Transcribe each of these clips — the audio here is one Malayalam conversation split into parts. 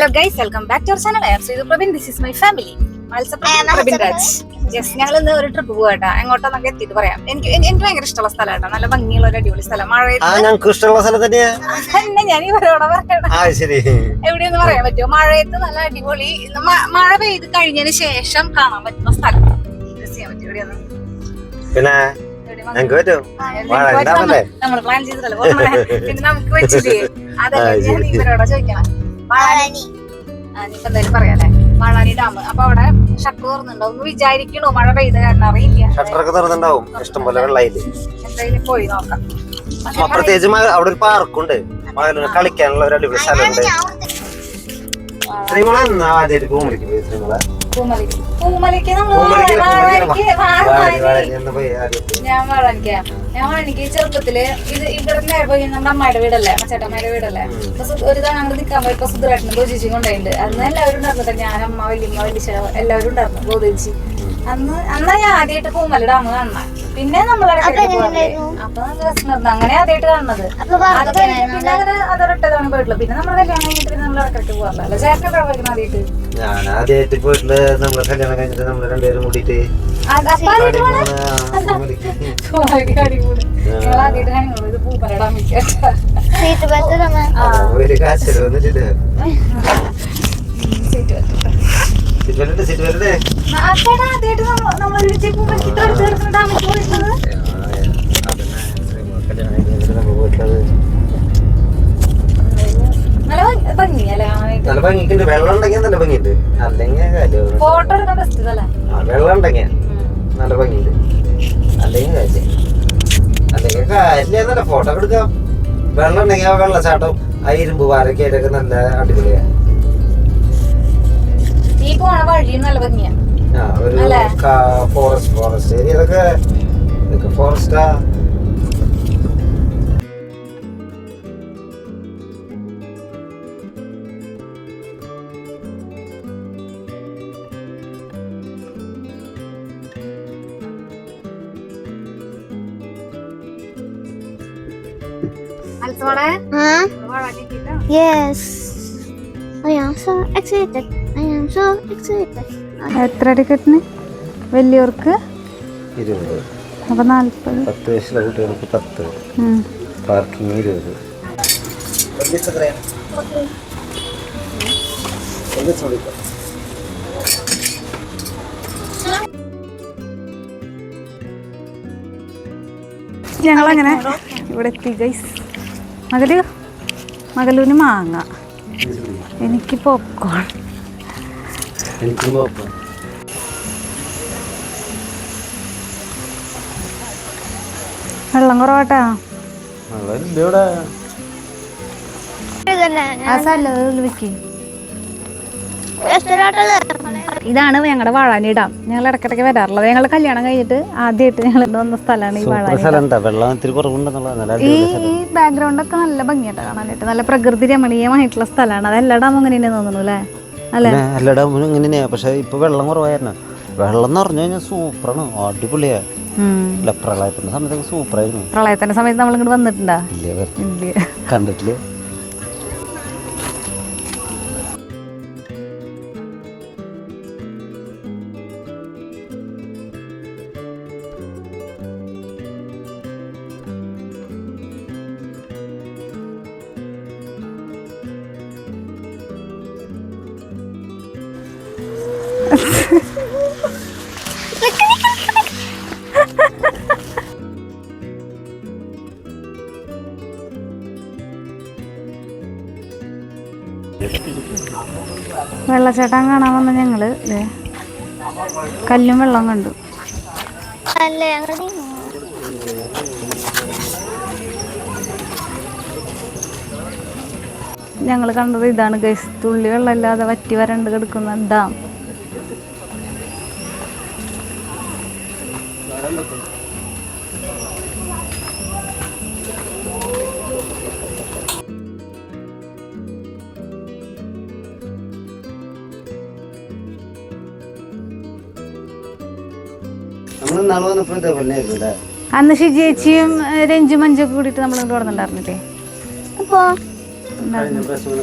Hello guys welcome back to our channel I am Sreethu Prabin this is my family Praveen Raj yes ഞങ്ങൾ ഇന്ന് ഒരു ട്രിപ്പ് പോകട്ടാ എങ്ങോട്ടെന്നൊക്കെ എത്തിയിട്ട് പറയാം. എനിക്ക് എനിക്ക് ഭയങ്കര ഇഷ്ടമുള്ള സ്ഥലമാട്ടോ നല്ല ഭംഗിയുള്ള ഒരു അടിപൊളി സ്ഥലം. ഞങ്ങൾക്ക് ഇഷ്ടമുള്ള സ്ഥലം തന്നെ ഞാൻ ഇവരോട് പറയണം. എവിടെയെന്ന് പറയാൻ പറ്റുമോ? മഴയത്ത് നല്ല അടിപൊളി. മഴ പെയ്ത് കഴിഞ്ഞതിന് ശേഷം കാണാൻ പറ്റുന്ന സ്ഥലം. പിന്നെ? ഞങ്ങൾക്ക് പറ്റും. മഴ നമ്മൾ- പ്ലാൻ ചെയ്തിട്ടല്ലേ. പിന്നെ നമുക്ക് ഞാൻ ശരി. ഇവരോടാ ചോദിക്കണം. എന്തായാലും പറയാല്ലേ വാഴാനി ഡാം. അപ്പൊ അവിടെ ഷട്ടർ വിചാരിക്കണോ? മഴ പെയ്ത കാരണം അറിയില്ല. ഷട്ടറൊക്കെ തുറന്നുണ്ടാവും ഇഷ്ടം പോലെ എന്തായാലും പോയി നോക്കാം. പ്രത്യേകിച്ച് അവിടെ ഒരു പാർക്കുണ്ട്. കളിക്കാനുള്ള ഒരു അടിപൊളി സ്ഥലമുണ്ട്. ശ്രീമള എന്നാ ആദ്യമായിട്ട് പൂമലിക്ക് പോയി ശ്രീമള. പോയി ആദ്യമായിട്ട്. ഞാൻ വാഴാനിക്ക ഞാൻ വാഴാനിക്ക് ചെറുപ്പത്തിൽ ഇത് ഇവിടെ നേരെ പോയി നമ്മുടെ അമ്മയുടെ വീടല്ലേ? ചേട്ടമ്മയുടെ വീടല്ലേ? ഒരു തവണ അങ്ങോട്ട് നിൽക്കാൻ പോയപ്പോ സുധുരാട്ടിന് ബോധിച്ചു കൊണ്ടുണ്ട് അന്ന് എല്ലാവരും ഉണ്ടായിരുന്നു. ഞാൻ അമ്മ വല്യമ്മ വലിയ എല്ലാവരും ഉണ്ടായിരുന്നു. ബോധിച്ച്. അന്ന് അന്നാ ഞാൻ ആദ്യമായിട്ട് പൂമല ഡാം കാണുന്ന. പിന്നെ നമ്മളെ അപ്പൊ നല്ല രസമായിരുന്നു അങ്ങനെ ആദ്യമായിട്ട് കാണുന്നത്. അത് കഴിഞ്ഞ് പിന്നെ അങ്ങനെ അതൊരൊറ്റ തവണ പോയിട്ടുള്ളൂ പിന്നെ നമ്മുടെ കല്യാണം കഴിഞ്ഞിട്ട് പിന്നെ നമ്മൾ ഇടയ്ക്കിടയ്ക്ക് പോകാറില്ല. അല്ല ചേട്ടൻ പോയിരിക്കണം ആദ്യമായിട്ട് ഞാൻ ആദ്യമായിട്ട് പോയിട്ടുണ്ട് നമ്മളെ കല്യാണം കഴിഞ്ഞിട്ട് നമ്മൾ രണ്ടുപേരും കൂടിയിട്ട് സീറ്റ് വെച്ചിട്ട് നല്ല? നല്ല ഭംഗിക്കുണ്ട്. വെള്ളം ഉണ്ടെങ്കിൽ നല്ല ഭംഗിയുണ്ട്. അല്ലെങ്കിൽ വെള്ളം ഉണ്ടെങ്കിൽ നല്ല ഭംഗിയുണ്ട്. അല്ലെങ്കിൽ കാര്യം അല്ലെങ്കിൽ കാര്യമില്ല ഫോട്ടോ എടുക്കാം. വെള്ളം ഉണ്ടെങ്കിൽ ആ വെള്ളച്ചാട്ടം ആ ഇരുമ്പ് പാറയ്ക്കായിട്ടൊക്കെ നല്ല അടിപൊളിയാ. ഈ പോണ വഴിയും നല്ല ഭംഗിയാ. ആ ഒരു അല്ലേ? ഫോറസ്റ്റ് ഫോറസ്റ്റ് ഏരിയ ഇതൊക്കെ ഫോറസ്റ്റാ Yes. I am so excited. എത്ര ടിക്കറ്റിന് വലിയവർക്ക് ഞങ്ങളങ്ങനെ ഇവിടെ എത്തി ഗൈസ് മകൽ മകലൂന് മാങ്ങ എനിക്ക് പോപ്കോൺ എനിക്ക് പോപ്കോൺ വെള്ളം കുറവാട്ടാ? വെള്ളം ഇവിടെ. ആ സ്ഥലം വെക്ക്. Restaurant ഇതാണ് ഞങ്ങളുടെ വാഴാനി ഡാം ഞങ്ങൾ ഇടയ്ക്കിടയ്ക്ക് വരാറുള്ളത്. ഞങ്ങൾ കല്യാണം കഴിഞ്ഞിട്ട് ആദ്യമായിട്ട് ഞങ്ങൾ വന്ന സ്ഥലമാണ് ഈ വാഴാനി സ്ഥലം എന്താ വെള്ളം ഇത്തിരി കുറവുണ്ടെന്നുള്ള നല്ല ഈ ബാക്ക്ഗ്രൗണ്ട് ഒക്കെ നല്ല ഭംഗിയായിട്ട് കാണാനായിട്ട്. നല്ല പ്രകൃതി രമണീയമായിട്ടുള്ള സ്ഥലമാണ്. അത് എല്ലാ ഡാമും അങ്ങനെ തന്നെ തോന്നുന്നു അല്ലേ? അല്ലേ? എല്ലാ ഡാമിനും ഇങ്ങനെ പക്ഷെ ഇപ്പൊ വെള്ളം കുറവായിരുന്നു. വെള്ളം എന്ന് പറഞ്ഞു കഴിഞ്ഞാൽ സൂപ്പറാണ്. അടിപൊളിയാ. പ്രളയത്തിന്റെ സമയത്തൊക്കെ സൂപ്പറായിരുന്നു. പ്രളയത്തിന്റെ സമയത്ത് നമ്മൾ ഇങ്ങോട്ട് വന്നിട്ടുണ്ടാ കണ്ടിട്ടില്ല. വെള്ളച്ചാട്ടം കാണാൻ വന്ന ഞങ്ങൾ. കല്ലും വെള്ളം കണ്ടു. ഞങ്ങൾ കണ്ടത് ഇതാണ് ഗൈസ് തുള്ളി വെള്ളമില്ലാതെ വറ്റി വരണ്ട് കിടക്കുന്ന ഡാം. അന്ന് ഷിജി ചേച്ചിയും രഞ്ജു മഞ്ജൊക്കെ കൂടിയിട്ട് നമ്മൾ ഇങ്ങോട്ട് വന്നിട്ടുണ്ടായിരുന്നില്ലേ അപ്പോ?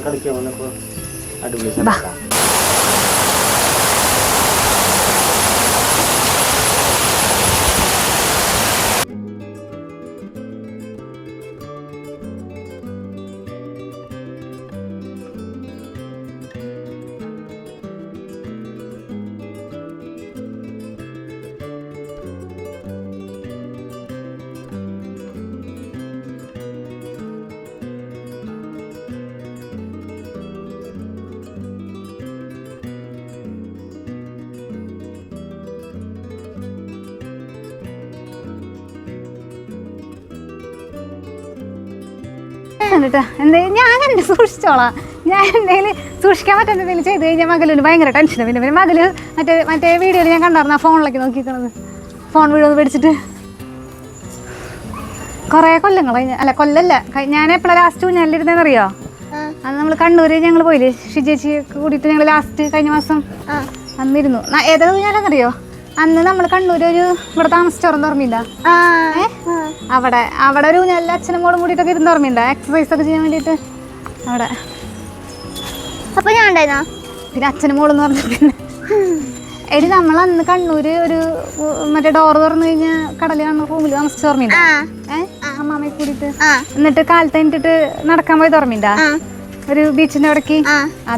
കളിക്കാൻ വന്നപ്പോ അടിപൊളി സ്ഥലമാണ് കേട്ടോ എന്താ ഞാൻ എന്നെ സൂക്ഷിച്ചോളാം. ഞാൻ എന്തെങ്കിലും സൂക്ഷിക്കാൻ പറ്റുന്ന എന്തെങ്കിലും ചെയ്ത് കഴിഞ്ഞാൽ മകളിന് ഭയങ്കര ടെൻഷനാണ് പിന്നെ പിന്നെ മകൽ മറ്റേ മറ്റേ വീഡിയോയിൽ ഞാൻ കണ്ടായിരുന്നു ആ ഫോണിലേക്ക് നോക്കിക്കണത് ഫോൺ വീഡിയോ പിടിച്ചിട്ട്. കുറേ കൊല്ലങ്ങൾ അല്ല കൊല്ലല്ല. ഞാൻ എപ്പോഴാണ് ലാസ്റ്റ് ഊഞ്ഞാലിരുന്നതെന്നറിയോ അത് നമ്മൾ കണ്ണൂര് ഞങ്ങൾ പോയില്ലേ? ഷിജേച്ചി കൂടിയിട്ട് ഞങ്ങൾ ലാസ്റ്റ് കഴിഞ്ഞ മാസം അന്നിരുന്നു. ഏതാ ഊഞ്ഞാലെന്നറിയോ? അന്ന് നമ്മൾ കണ്ണൂര് ഒരു ഇവിടെ താമസിച്ചോറന്ന് ഓർമ്മയില്ല? ആ. അവിടെ അവിടെ ഒരു നല്ല അച്ഛനും മോളും കൂടിയിട്ടൊക്കെ ഇരുന്ന് ഓർമ്മയുണ്ടോ? എക്സസൈസ് ഒക്കെ ചെയ്യാൻ വേണ്ടിയിട്ട്. അവിടെ. അപ്പൊ ഞാൻ ഉണ്ടായിരുന്നോ? പിന്നെ അച്ഛനും മോളും എന്ന് പറഞ്ഞു പിന്നെ. എടി നമ്മൾ അന്ന് കണ്ണൂര് ഒരു മറ്റേ ഡോർ തുറന്നു കഴിഞ്ഞാൽ കടൽ കാണുന്ന റൂമിൽ താമസിച്ച് ഓർമ്മയുണ്ടോ? ഏഹ് അമ്മാമ്മയെ കൂടിയിട്ട്. എന്നിട്ട് കാലത്ത് നടക്കാൻ പോയി ഓർമ്മയുണ്ടോ? ഒരു ബീച്ചിന്റെ അവിടേക്ക്. ആ. ആ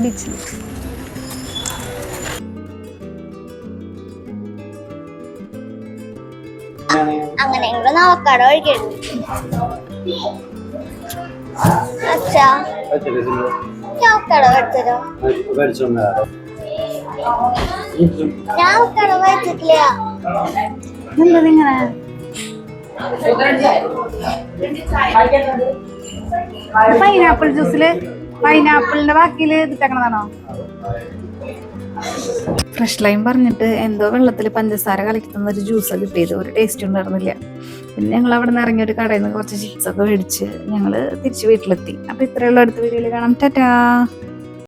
ബീച്ചിൽ അങ്ങനെയെങ്കിലും നോക്കാടോ ഒഴിക്കരുത് അച്ഛാ നോക്കാടോ എടുത്തരോ ഞാൻ നോക്കാടോ വെച്ചിട്ടില്ല എന്താ നിങ്ങനെ പൈനാപ്പിൾ ജ്യൂസിൽ പൈനാപ്പിളിന്റെ ബാക്കിയിൽ ഇതിട്ടേക്കണതാണോ? ഫ്രഷ് ലൈം പറഞ്ഞിട്ട് എന്തോ വെള്ളത്തിൽ പഞ്ചസാര കളിക്കുന്ന ഒരു ജ്യൂസ് കിട്ടിയത്. ഒരു ടേസ്റ്റ് ഉണ്ടായിരുന്നില്ല. പിന്നെ ഞങ്ങൾ അവിടെ നിന്ന് ഇറങ്ങിയ ഒരു കടയിൽ നിന്ന് കുറച്ച് ചിപ്സൊക്കെ മേടിച്ച് ഞങ്ങൾ തിരിച്ച് വീട്ടിലെത്തി. അപ്പം ഇത്രയുള്ള അടുത്ത വീഡിയോയിൽ കാണാം. ടാറ്റാ!